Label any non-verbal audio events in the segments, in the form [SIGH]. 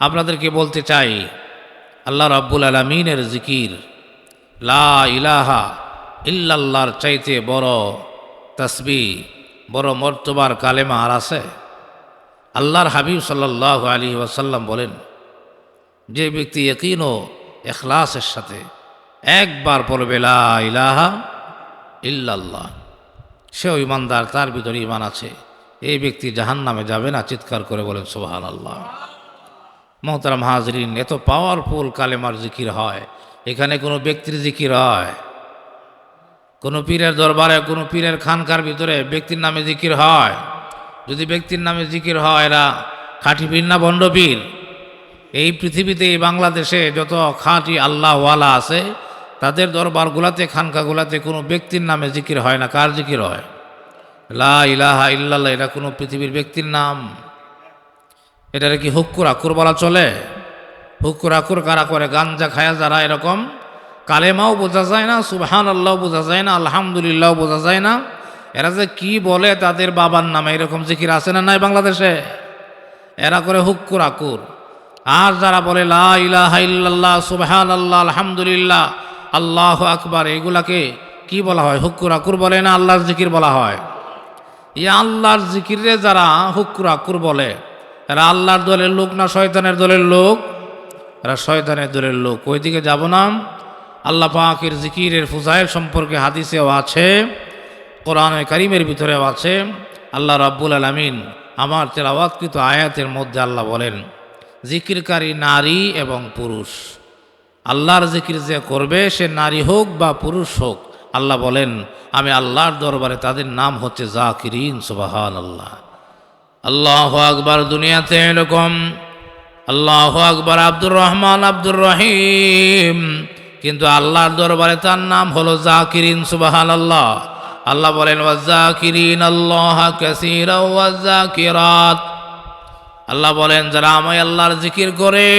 আপনাদেরকে বলতে চাই, আল্লাহ রাব্বুল আলমিনের জিকির, লা ইলাহা ইল্লাল্লাহর চাইতে বড় তসবি, বড় মর্তবার কালেমা আর আছে? আল্লাহর হাবিব সাল্লাহ আলী ওয়াসাল্লাম বলেন, যে ব্যক্তি একইন ও এখলাসের সাথে একবার পড়বে লা ইলাহা ইল্লাল্লাহ সেও ইমানদার, তার ভিতরে ইমান আছে। এই ব্যক্তি জাহান নামে যাবে না, চিৎকার করে বলেন সোহান আল্লাহ মোহতারাম হাজরিন, এত পাওয়ারফুল কালেমার জিকির হয়। এখানে কোনো ব্যক্তির জিকির হয়। কোনো পীরের দরবারে, কোনো পীরের খানকার ভিতরে ব্যক্তির নামে জিকির হয়। যদি ব্যক্তির নামে জিকির হয়, এরা খাঁটি পীর না বন্ড পীর এই পৃথিবীতে, এই বাংলাদেশে যত খাঁটি আল্লাহওয়ালা আছে, তাদের দরবারগুলাতে, খানকাগুলাতে কোনো ব্যক্তির নামে জিকির হয় না। কার জিকির হয়? লা ইলাহা ইল্লাল্লাহ এটা কোনো পৃথিবীর ব্যক্তির নাম। এটারে কি হুক্কুর আকুর বলা চলে? হুক্কুর আকুর কারা করে? গাঞ্জা খায়া যারা এরকম, কালেমাও বোঝা যায় না সুবহান আল্লাহ বোঝা যায় না আলহামদুলিল্লাহ বোঝা যায় না। এরা যে কি বলে তাদের বাবার নামে এরকম জিকির আছে না নাই বাংলাদেশে? এরা করে হুক্কুর আকুর। আর যারা বলে, লা ইলাহা ইল্লাল্লাহ সুবহান আল্লাহ আলহামদুলিল্লাহ, আল্লাহ আকবার, এগুলাকে কি বলা হয়? হুক্কুর আকুর বলে না আল্লাহর জিকির বলা হয়? এই আল্লাহর জিকিরে যারা হুক্কুর আকুর বলে এরা আল্লাহর দলের লোক না শয়তানের দলের লোক? এরা শয়তানের দলের লোক। ওইদিকে যাব না। আল্লাহ পাকের জিকিরের ফুজাইল সম্পর্কে হাদিসেও আছে, কোরআনে কারিমের ভিতরেও আছে। আল্লাহ রাব্বুল আলমিন আমার তেলাওয়াতকৃত আয়াতের মধ্যে আল্লাহ বলেন, জিকিরকারী নারী এবং পুরুষ। আল্লাহর জিকির যে করবে, সে নারী হোক বা পুরুষ হোক, আল্লাহ বলেন, আমি আল্লাহর দরবারে তাদের নাম হচ্ছে জাকিরিন সুবাহান আল্লাহ আল্লাহ আকবার দুনিয়াতে এরকম। আল্লাহ আকবার আব্দুর রহমান, আব্দুর রহিম। কিন্তু আল্লাহর দরবারে তার নাম হলো জাকিরিন সুবাহান আল্লাহ আল্লাহ বলেন ওয়াজাকিরিন আল্লাহ কাসির ওয়াজাকিরাত আল্লাহ বলেন, যারা আমায় আল্লাহর জিকির করে,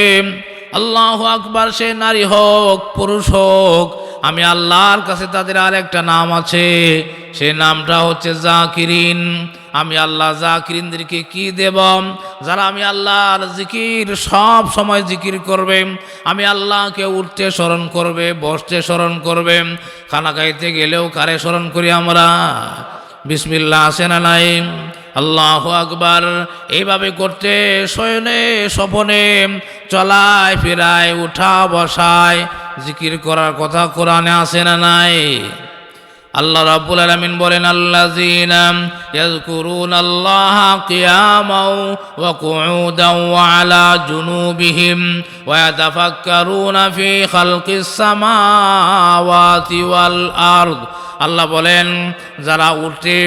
আল্লাহ আকবার সে নারী হোক, পুরুষ হোক, আমি আল্লাহর কাছে তাদের আর একটা নাম আছে। সে নামটা হচ্ছে জাকিরিন। আমি আল্লাহ জাকিরিনদেরকে কি দেব? যারা আমি আল্লাহর জিকির সব সময় জিকির করবে, আমি আল্লাহকে উঠতে স্মরণ করবে, বসতে স্মরণ করবে, খানা খাইতে গেলেও কারে স্মরণ করি আমরা? বিসমিল্লা আসে না নাই? আল্লাহ আকবার। এইভাবে করতে শয়নে স্বপনে, চলায় ফেরায়, উঠা বসায়, জিকির করার কথা কোরআনে আসে না নাই? আল্লাহ রাব্বুল আলামিন বলেন আল্লাযীনা ইয়াযকুরুনা আল্লাহ কিয়ামাও ওয়া কুউদাও ওয়া আলা জুনুবিহিম ওয়া ইয়াতাফাক্কারুনা ফি খালকিস সামাওয়াতি ওয়াল আরদ আল্লাহ বলেন, যারা উঠে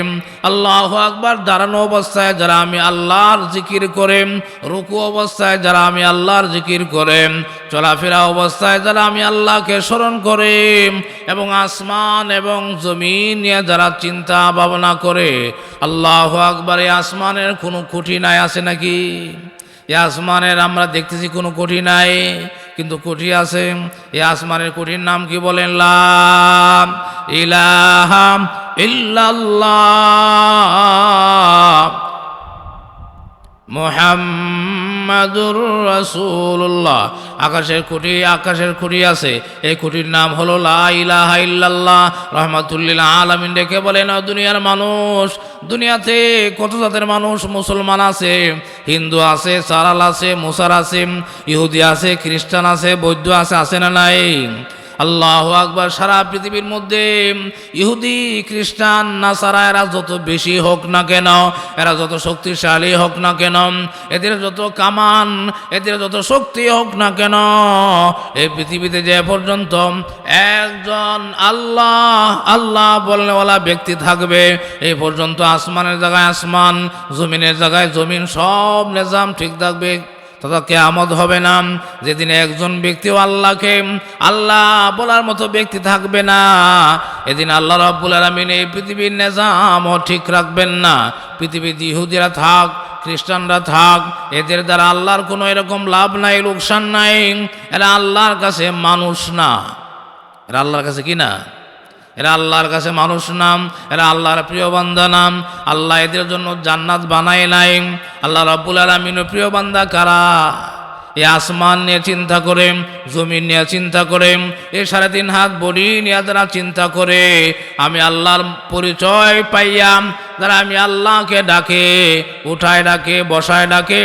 আল্লাহ আকবার দাঁড়ানো অবস্থায় যারা আমি আল্লাহর জিকির করে, রুকু অবস্থায় যারা আমি আল্লাহর জিকির করে, চলাফেরা অবস্থায় যারা আমি আল্লাহকে স্মরণ করে এবং আসমান এবং জমিন নিয়ে যারা চিন্তা ভাবনা করে, আল্লাহ আকবার আসমানের কোনো খুঁটি নাই আছে নাকি? আসমানের আমরা দেখতেছি কোনো কোঠি নাই। কিন্তু কোঠি আছে। এই আসমানের কুঠির নাম কি বলেন? ইলাহাম ইল্লাল্লাহ। মোহাম্মদুর রাসূলুল্লাহ। আকাশের খুঁটি আকাশের খুঁটি আছে। এই খুঁটির নাম হলো লা ইলাহা ইল্লাল্লাহ। রহমাতুল্লিল আলামিন ডেকে বলেন, "ও দুনিয়ার মানুষ, দুনিয়াতে কত জাতের মানুষ মুসলমান আছে? হিন্দু আছে, সারাল আছে, মুসার আছে, ইহুদি আছে, খ্রিস্টান আছে, বৌদ্ধ আছে আছে না নাই? আল্লাহ আকবার, সারা পৃথিবীর মধ্যে ইহুদি, খ্রিস্টান, নাসারা, এরা যত বেশি হোক না কেন, এরা যত শক্তিশালী হোক না কেন, এদের যত কামান, এদের যত শক্তি হোক না কেন, এই পৃথিবীতে যে পর্যন্ত একজন আল্লাহ আল্লাহ বলনেওয়ালা ব্যক্তি থাকবে, এই পর্যন্ত আসমানের জায়গায় আসমান, জমিনের জায়গায় জমিন, সব নিজাম ঠিক থাকবে। তথা কেয়ামত হবে না। যেদিন একজন ব্যক্তিও আল্লাহকে আল্লাহ বলার মতো ব্যক্তি থাকবে না, এদিন আল্লাহ রব্বুল আলমিন এই পৃথিবীর নেজামও ঠিক রাখবেন না। পৃথিবীতে ইহুদিরা থাক, খ্রিস্টানরা থাক, এদের দ্বারা আল্লাহর কোনো এরকম লাভ নাই, লোকসান নাই। এরা আল্লাহর কাছে মানুষ না। এরা আল্লাহর কাছে কি না? এরা আল্লাহর কাছে মানুষ নাম, এরা আল্লাহর প্রিয় বান্দা নাম। আল্লাহ এদের জন্য জান্নাত বানায় নাই। আল্লাহ রব্বুল আলমিনের প্রিয় বান্দা কারা? এ আসমান নিয়ে চিন্তা করে, জমিন নিয়ে চিন্তা করে, এ সাড়ে তিন হাত বডি নিয়ে যারা চিন্তা করে, আমি আল্লাহর পরিচয় পাইয়াম। যারা আমি আল্লাহকে ডাকে, উঠায় ডাকে, বসায় ডাকে,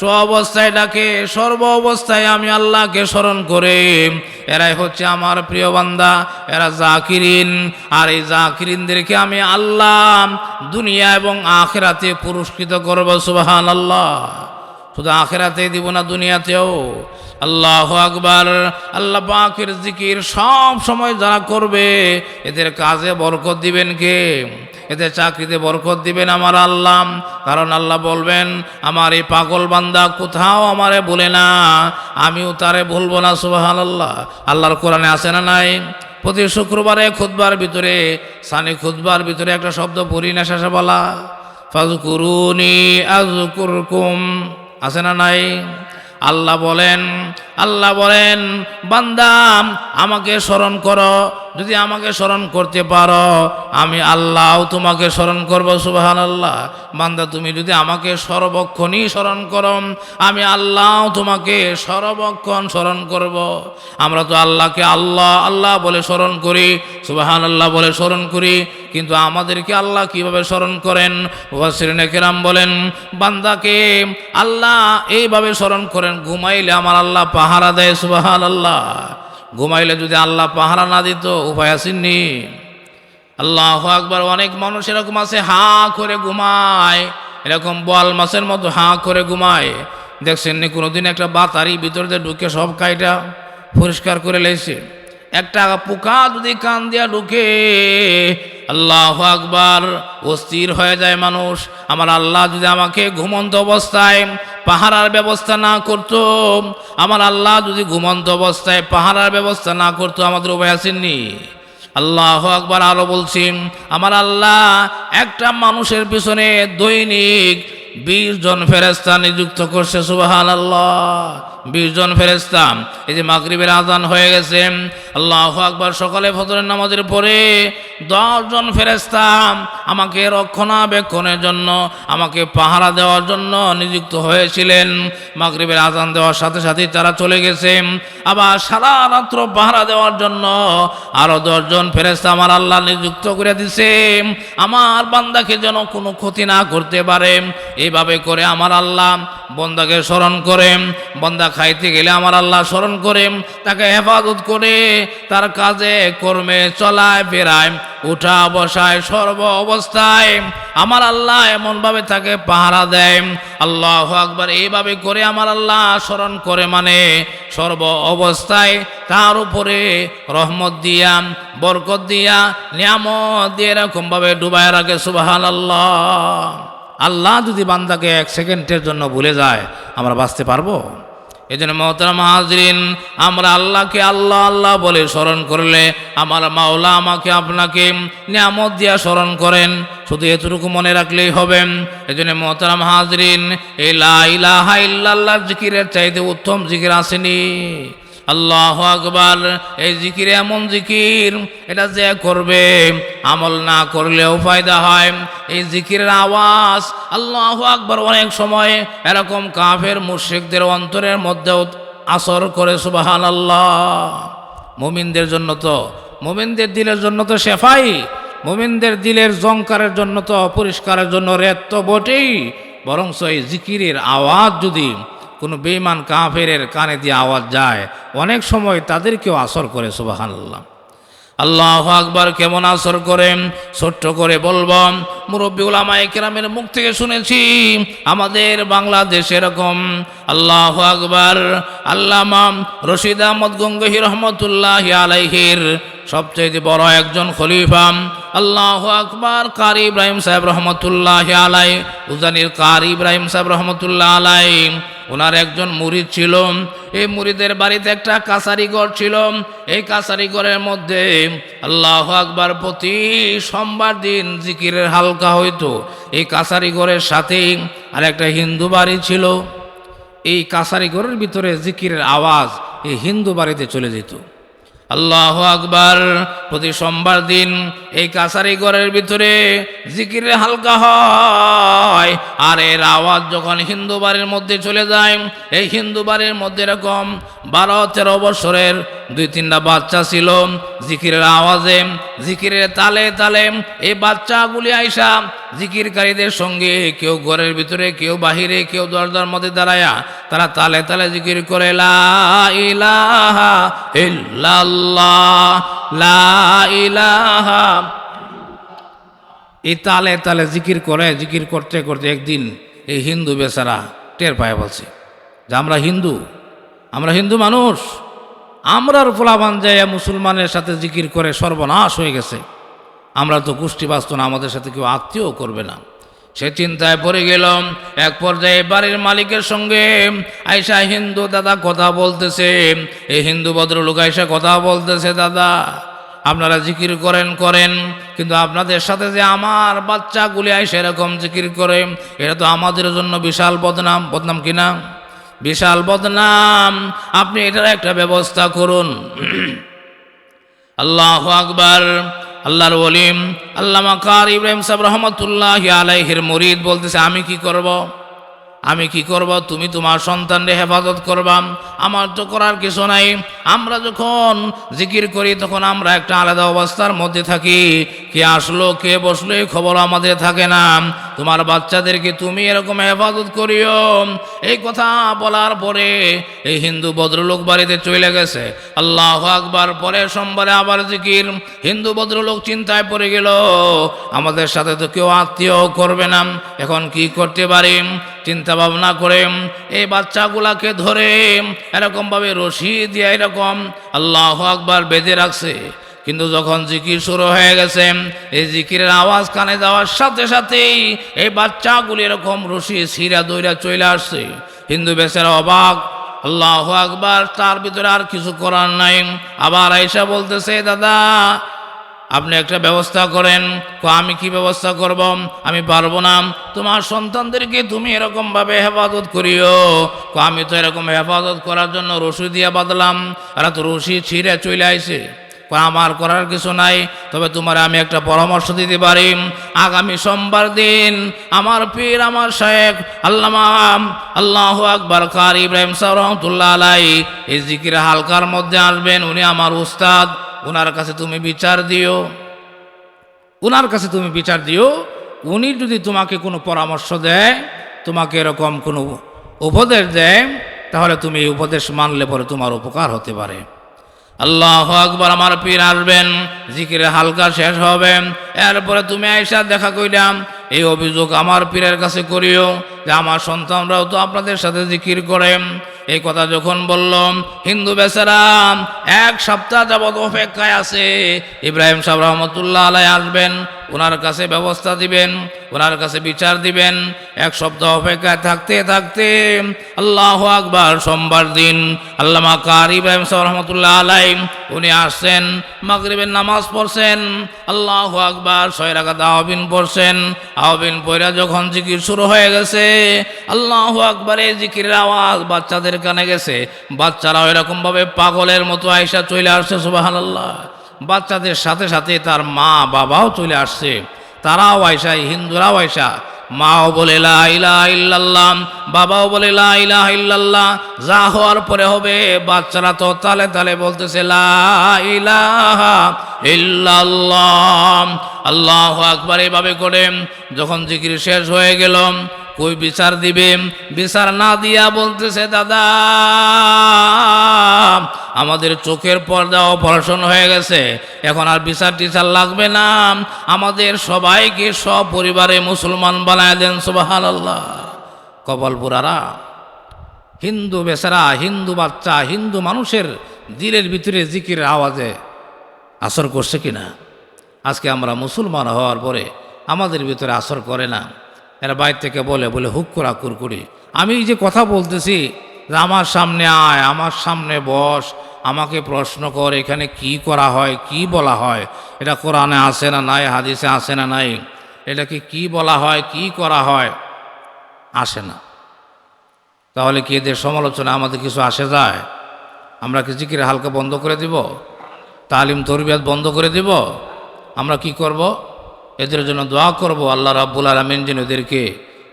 সব অবস্থায় ডাকে, সর্ব অবস্থায় আমি আল্লাহকে স্মরণ করে এরাই হচ্ছে আমার প্রিয় বান্দা, এরা জাকিরিন। আর এই জাকিরিনদেরকে আমি আল্লাহ দুনিয়া এবং আখেরাতে পুরস্কৃত করব সুবাহান আল্লাহ শুধু আখেরাতে দিব না, দুনিয়াতেও। আল্লাহ আকবার। আল্লাহ পাকের জিকির সব সময় যারা করবে, এদের কাজে বরকত দিবেন কে? এদের চাকরিতে বরকত দিবেন আমার আল্লাহ। কারণ আল্লাহ বলবেন, আমার এই পাগল বান্দা কোথাও আমারে বলে না, আমিও তারে বলব না সুবাহান আল্লাহ আল্লাহর কোরআনে আছে না নাই? প্রতি শুক্রবারে খুদবার ভিতরে, সানি খুদবার ভিতরে একটা শব্দ পড়ি না শেষে বলা ফাজকুরুনি আজকুরকুম আছে না নাই? আল্লাহ বলেন আল্লাহ বলেন, বান্দাম, আমাকে স্মরণ করো, যদি আমাকে স্মরণ করতে পারো, আমি আল্লাহ তোমাকে স্মরণ করব সুবাহান আল্লাহ বান্দা, তুমি যদি আমাকে সর্বক্ষণই স্মরণ করো, আমি আল্লাহ তোমাকে সর্বক্ষণ স্মরণ করব। আমরা তো আল্লাহকে আল্লাহ আল্লাহ বলে স্মরণ করি সুবাহান আল্লাহ বলে স্মরণ করি কিন্তু আমাদেরকে আল্লাহ কীভাবে স্মরণ করেন? ওয়াসিরিনে কেরাম বলেন, বান্দাকে আল্লাহ এইভাবে স্মরণ করেন, ঘুমাইলে আমার আল্লাহ পাহারা দেয় সুবাহান আল্লাহ ঘুমাইলে যদি আল্লাহ পাহারা না দিত, উপায় আসেননি। আল্লাহ আকবার, অনেক মানুষ এরকম আছে, হা করে ঘুমায়। এরকম বল মাছের মতো হা করে ঘুমায়। দেখছেন নি কোনোদিন একটা বাতারি ভিতর দিয়ে ঢুকে সব কাইটা পরিষ্কার করে লেছে একটা পোকা যদি কান দিয়া ঢুকে আল্লাহ আকবার অস্থির হয়ে যায় মানুষ। আমার আল্লাহ যদি আমাকে ঘুমন্ত অবস্থায় পাহারার ব্যবস্থা না করতো, আমার আল্লাহ যদি ঘুমন্ত অবস্থায় পাহারার ব্যবস্থা না করতো, আমাদের উপায় আসেননি আল্লাহ আকবার আরও বলছি আমার আল্লাহ একটা মানুষের পিছনে দৈনিক বিশ জন ফেরেস্তা নিযুক্ত করছে সুবাহান আল্লাহ বিশ জন ফেরেস্তা এই যে মাগরিবের আজান হয়ে গেছে, আল্লাহ আকবার, সকালে ফজরের নামাজের পরে দশ জন ফেরেস্তা আমাকে রক্ষণাবেক্ষণের জন্য, আমাকে পাহারা দেওয়ার জন্য নিযুক্ত হয়েছিলেন। মাগরিবের আজান দেওয়ার সাথে সাথে তারা চলে গেছে। আবার সারা রাত্র পাহারা দেওয়ার জন্য আরও দশজন ফেরেস্তা আমার আল্লাহ নিযুক্ত করে দিছে। আমার বান্দাকে যেন কোনো ক্ষতি না করতে পারে এইভাবে করে আমার আল্লাহ বন্দাকে স্মরণ করে, বন্দা খাইতে গেলে আমার আল্লাহ স্মরণ করে, তাকে হেফাজত করে, তার কাজে, কর্মে চলায়, ফেরায়, উঠা বসায়, সর্ব অবস্থায় আমার আল্লাহ এমনভাবে তাকে পাহারা দেয়। আল্লাহ আকবার, এইভাবে করে আমার আল্লাহ স্মরণ করে মানে সর্ব অবস্থায় তার উপরে রহমত দিয়া, বরকত দিয়া, নিয়ামত দিয়ে এরকমভাবে ডুবায় রাখে সুবাহান আল্লাহ আল্লাহ যদি বান্দাকে এক সেকেন্ডের জন্য ভুলে যায়, আমরা বাঁচতে পারব? এই জন্য মহতারা মাহাজরিন আমরা আল্লাহকে আল্লাহ আল্লাহ বলে স্মরণ করলে, আমার মাওলা আমাকে আপনাকে নিয়ামত দিয়া স্মরণ করেন। শুধু এতটুকু মনে রাখলেই হবে। এজন্য মহতারাম মহতারা মাহাজরিন এই লাহ জিকিরের চাইতে উত্তম জিকির আসেনি। আল্লাহ আকবার। এই জিকির এমন জিকির, এটা যে করবে, আমল না করলেও ফায়দা হয়। এই জিকিরের আওয়াজ আল্লাহ আকবার অনেক সময় এরকম কাফের মুর্শিকদের অন্তরের মধ্যেও আসর করে সুবাহান আল্লাহ মুমিনদের জন্য তো, মুমিনদের দিলের জন্য তো শেফাই, মুমিনদের দিলের জংকারের জন্য তো অপরিষ্কারের জন্য রেত তো বটেই। বরং এই জিকিরের আওয়াজ যদি কোনো বেইমান কাফেরের কানে দিয়ে আওয়াজ যায়, অনেক সময় তাদেরকেও আসর করে সুবাহান আল্লাহ আল্লাহ আকবার, কেমন আসর করেন ছোট্ট করে বলব, মুরব্বী উলামায়ে কেরামের মুখ থেকে শুনেছি, আমাদের বাংলাদেশ এরকম। আল্লাহ আকবার, আল্লামা রশিদ আহমদ গঙ্গহি রহমতুল্লাহ আলাইহির সবচেয়ে বড় একজন খলিফা। আল্লাহ আকবার, কারি ইব্রাহিম সাহেব রহমতুল্লাহ আলাই, উজানির কারি ইব্রাহিম সাহেব রহমতুল্লাহ আলাই। ওনার একজন মুড়ি ছিল। এই মুড়িদের বাড়িতে একটা কাছারি ঘর ছিল। এই কাছারি ঘরের মধ্যে আল্লাহ আকবার প্রতি সোমবার দিন জিকিরের হালকা হইতো। এই কাছারি ঘরের সাথেই আর একটা হিন্দু বাড়ি ছিল। এই কাছারি ঘরের ভিতরে জিকিরের আওয়াজ এই হিন্দু বাড়িতে চলে যেত। আল্লাহ আকবার। প্রতি সোমবার দিন এই কাছারি ঘরের ভিতরে জিকিরে হালকা হয়। আর এর আওয়াজ যখন হিন্দু বাড়ির মধ্যে চলে যায়, এই হিন্দু বাড়ির মধ্যে এরকম বারো, তেরো বছরের দুই, তিনটা বাচ্চা ছিল, জিকিরের আওয়াজে, জিকিরের তালে তালে এই বাচ্চাগুলি আইসা জিকিরকারীদের সঙ্গে কেউ ঘরের ভিতরে, কেউ বাহিরে, কেউ দরজার মধ্যে দাঁড়ায়া তারা তালে তালে জিকির করে, লা ইলাহা ইল্লাল্লাহ, লা ইলাহা এই তালে তালে জিকির করে, জিকির করতে করতে একদিন এই হিন্দু বেচারা টের পায় বলছে, যে আমরা হিন্দু আমরা হিন্দু মানুষ, আমরার ফোলাবান যায় মুসলমানের সাথে জিকির করে সর্বনাশ হয়ে গেছে। আমরা তো বাস্তব না, আমাদের সাথে কেউ আত্মীয় করবে না। সে চিন্তায় পড়ে গেলাম, এক পর্যায়ে বাড়ির মালিকের সঙ্গে আয়সা হিন্দু দাদা কথা বলতেছে। এই হিন্দু ভদ্রলোক আয়সা কথা বলতেছে, দাদা, আপনারা জিকির করেন করেন, কিন্তু আপনাদের সাথে যে আমার বাচ্চাগুলি আইসে এরকম জিকির করে, এটা তো আমাদের জন্য বিশাল বদনাম। বদনাম কিনা বিশাল বদনাম। আপনি এটার একটা ব্যবস্থা করুন। [CLEARS THROAT] আল্লাহ আকবার। আল্লাহর ওলিম আল্লামা কার ইব্রাহিম সাহেব রহমতুল্লাহ আলাইহির মুরিদ বলতেছে আমি কি করব। আমি কি করব? তুমি তোমার সন্তানরে হেফাজত করবাম আমার তো করার কিছু নাই। আমরা যখন জিকির করি, তখন আমরা একটা আলাদা অবস্থার মধ্যে থাকি। কে আসলো, কে বসল, এই খবর আমাদের থাকে না। তোমার বাচ্চাদেরকে তুমি এরকম হেফাজত করিও। এই কথা বলার পরে এই হিন্দু ভদ্রলোক বাড়িতে চলে গেছে। আল্লাহ আকবার পরে সোমবারে আবার জিকির। হিন্দু ভদ্রলোক চিন্তায় পড়ে গেল, আমাদের সাথে তো কেউ আত্মীয় করবে না। এখন কি করতে পারি? চিন্তা ভাবনা করে এই বাচ্চাগুলাকে ধরে এরকমভাবে রশি দিয়ে এরকম আল্লাহ আকবার বেঁধে রাখছে। কিন্তু যখন জিকির শুরু হয়ে গেছে, এই জিকিরের আওয়াজ কানে যাওয়ার সাথে সাথেই এই বাচ্চাগুলি এরকম রশি সিরা দইরা চলে আসছে। হিন্দু বেচারা অবাক, আল্লাহ আকবার, তার ভিতরে আর কিছু করার নাই। আবার আইসা বলতেছে, দাদা আপনি একটা ব্যবস্থা করেন। আমি কি ব্যবস্থা করব? আমি পারব না। তোমার সন্তানদেরকে তুমি এরকমভাবে হেফাজত করিও। আমি তো এরকম হেফাজত করার জন্য রশি দিয়ে বাঁধলাম। আর তো রশি ছিঁড়ে চলে আইছে। কো, আমার করার কিছু নাই। তবে তোমার আমি একটা পরামর্শ দিতে পারি। আগামী সোমবার দিন আমার পীর, আমার শেখ আল্লামা আল্লাহ আকবর কার ইব্রাহিম সাহ রহমতুল্লাহ আলাই এই জিকির হালকার মধ্যে আসবেন। উনি আমার উস্তাদ। ওনার কাছে তুমি বিচার দিও। ওনার কাছে তুমি বিচার দিও। উনি যদি তোমাকে কোনো পরামর্শ দেয়, তোমাকে এরকম কোনো উপদেশ দেয়, তাহলে তুমি এই উপদেশ মানলে পরে তোমার উপকার হতে পারে। আল্লাহ আকবর, আমার পীর আসবেন জিকিরে হালকা শেষ হবে। এরপরে তুমি আইসা দেখা কইলাম এই অভিযোগ আমার পীরের কাছে করিও যে আমার সন্তানরাও তো আপনাদের সাথে জিকির করে। এই কথা যখন বললাম, হিন্দু বেচারা এক সপ্তাহ যাবৎ অপেক্ষায় আছে। ইব্রাহিম সাহেব রহমতুল্লাহ আলাই আসবেন ওনার কাছে ব্যবস্থা দিবেন ওনার কাছে বিচার দিবেন। এক সপ্তাহ অপেক্ষায় থাকতে থাকতে আল্লাহ আকবার, সোমবার দিন আল্লামা কার ইব্রাহিম সাহেব রহমতুল্লাহ আলাই উনি আসছেন, মাগরিবের নামাজ পড়ছেন, আল্লাহ আকবার, ছয় রাখাত আহবিন পড়ছেন। আহবিন পয়রা যখন জিকির শুরু হয়ে গেছে, আল্লাহ আকবারে জিকিরের আওয়াজ বাচ্চাদের কানে গেছে, বাচ্চারাও এরকমভাবে পাগলের মতো আয়সা চলে আসছে সুবাহ আল্লাহ বাচ্চাদের সাথে সাথে তার মা বাবাও চলে আসছে। তারাও আয়সা হিন্দুরাও আয়সা মাও বলে ইল্লাল্লাহ। বাবাও বলে ইল্লাল্লাহ। যা হওয়ার পরে হবে। বাচ্চারা তো তালে তালে বলতেছে আল্লাহ আকবার এভাবে করে যখন জিকির শেষ হয়ে গেল কই বিচার দিবে বিচার না দিয়া বলতেছে, দাদা, আমাদের চোখের পর্দা অপারেশন হয়ে গেছে। এখন আর বিচার টিচার লাগবে না। আমাদের সবাইকে সপরিবারে মুসলমান বানায় দেন সুবাহান আল্লাহ কপালপুরারা হিন্দু বেচারা, হিন্দু বাচ্চা, হিন্দু মানুষের দিলের ভিতরে জিকির আওয়াজে আসর করছে কিনা? আজকে আমরা মুসলমান হওয়ার পরে আমাদের ভিতরে আসর করে না। এরা বাইর থেকে বলে বলে, হুক করা কুরকুরি। আমি যে কথা বলতেছি আমার সামনে আয়, আমার সামনে বস, আমাকে প্রশ্ন কর, এখানে কি করা হয়, কি বলা হয়? এটা কোরআনে আসে না নাই, হাদিসে আসে না নাই? এটাকে কি বলা হয়, কি করা হয়? আসে না। তাহলে কি এদের সমালোচনা আমাদের কিছু আসে যায়? আমরা কি জিকির হালকা বন্ধ করে দিব? তালিম, তরবিয়াত বন্ধ করে দিব? আমরা কি করব? এদের জন্য দোয়া করব, আল্লাহ রাব্বুল আলমিন যেন এদেরকে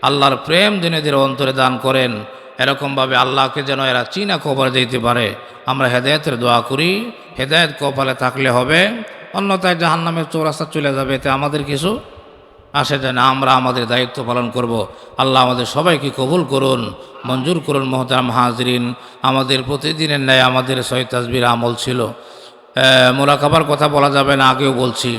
আল্লাহর প্রেম যেন এদের অন্তরে দান করেন। এরকমভাবে আল্লাহকে যেন এরা চীনা কপালে দিতে পারে। আমরা হেদায়তের দোয়া করি। হেদায়ত কপালে থাকলে হবে। অন্যথায় জাহান্নামের চৌরাস্তা চলে যাবে। এতে আমাদের কিছু আসে যায় না। আমরা আমাদের দায়িত্ব পালন করব। আল্লাহ আমাদের সবাইকে কবুল করুন, মঞ্জুর করুন, মহতারাম হাজরিন। আমাদের প্রতিদিনের ন্যায় আমাদের সৈয়দ তাজবির আমল ছিল। মোরাকাবার কথা বলা যাবে না, আগেও বলছি।